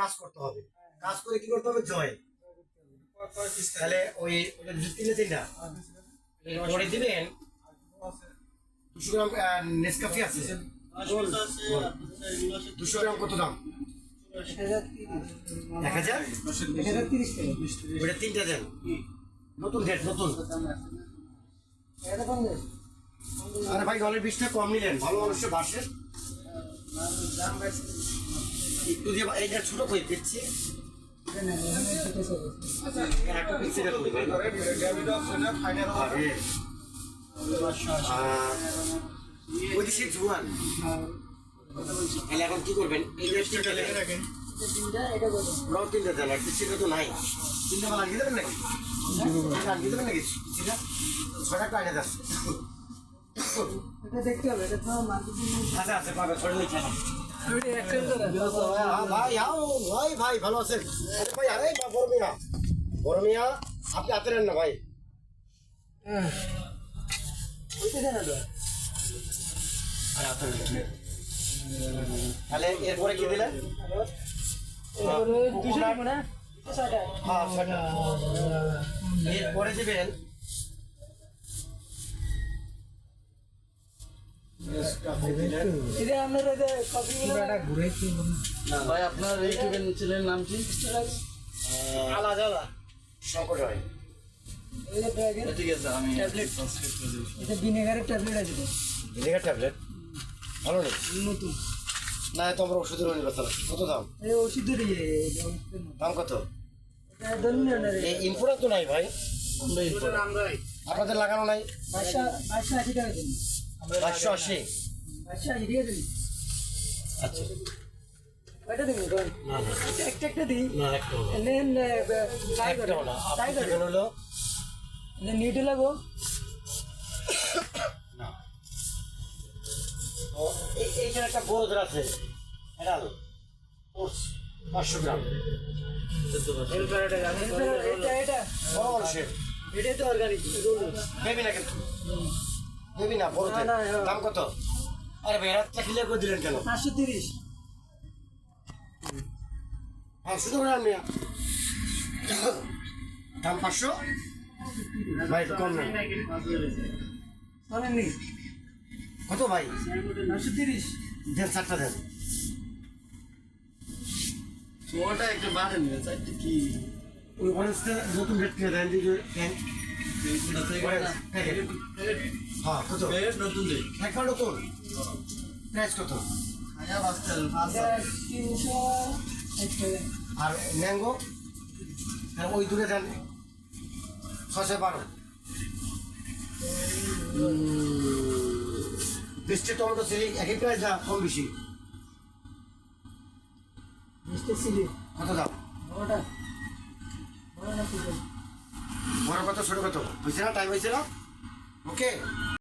কাজ করতে হবে। কাজ করে কি করতে হবে? জয়। তাহলে ওই ওটা তিনটে? পরে দিবেন দুশো গ্রাম নেসকাফি আছে। দুশো গ্রাম কত দাম? এক হাজার? ওটা তিনটা দেন। নতুন ডেট নতুন। আরে ভাই ডলের বিশটা কম নিলেন। ভালো মানুষের বাসে একটু দিয়ে এইটা ছোট করে দিচ্ছি। এটা ওই সে জোয়ান। তাহলে এখন কি করবেন? এই তিনটা রাখেন তিনটা দেন আর সেটা তো নাই। তিনটা মাল লাগিয়ে দেবেন নাকি? দেবেন নাকি? সেটা ছটা যাচ্ছে আচ্ছা আচ্ছা পাবে ছড়ে লিখে নাও। হ্যাঁ, ভাই ভাই ভাই ভালো আছেন ভাই আরে বড় মিয়া বড় মিয়া আপনি হাতে নেন না ভাই আরে তাহলে এরপরে কি দিলেন। এরপরে দিবেন ভাই আপনার ইউটিউবের চ্যানেলের নাম কি? আলাদা আলাদা সংকট হয় ঠিক আছে আমি করে দেবো ভিনেগারের ট্যাবলেট আছে ভিনেগার ট্যাবলেট? ভালো নেই নতুন। না তো আমরা ওষুধের কথা কত দাম? এই ওষুধের ইয়ে দাম কত? তো নাই ভাই। আপনাদের লাগানো নাই? বাদশা আশি টাকা দিন পাঁচশো আশি? দিন। আচ্ছা। কয়টা দিন না না। একটা একটা দিন না একটা নেন ট্রাই করে। ট্রাই করে। দিবেন হলো। নিউটে লাগো না। তো এইখানে একটা আছে। এটা ওটস পাঁচশো গ্রাম। এটা এটা বড় এটাই তো অর্গানিক দেবি না কিন্তু দেবি না না, না, দাম কত? আরে ভাই রাতটা ক্লিয়ার করে দিলেন কেন? পাঁচশো তিরিশ। শুধু করে দাম পাঁচশো? ভাই কম নেই শোনেননি। কত ভাই? পাঁচশো তিরিশ। দেন চারটা দেন। ছোঁয়াটা একটু বাড়েন না চারটে কি? ওই অরেঞ্জটা নতুন রেট কিনে দেন হ্যাঁ কত নতুন প্রাইস কত আর ম্যাঙ্গো ওই দূরে দেন ছশো বারো বৃষ্টি টমেটো চিলি একই প্রাইস না কম বেশি মিস্টার সিলি কত দাম বড়টা বড় না বড় কত ছোট কত বুঝছে না? টাইম হয়েছে না ওকে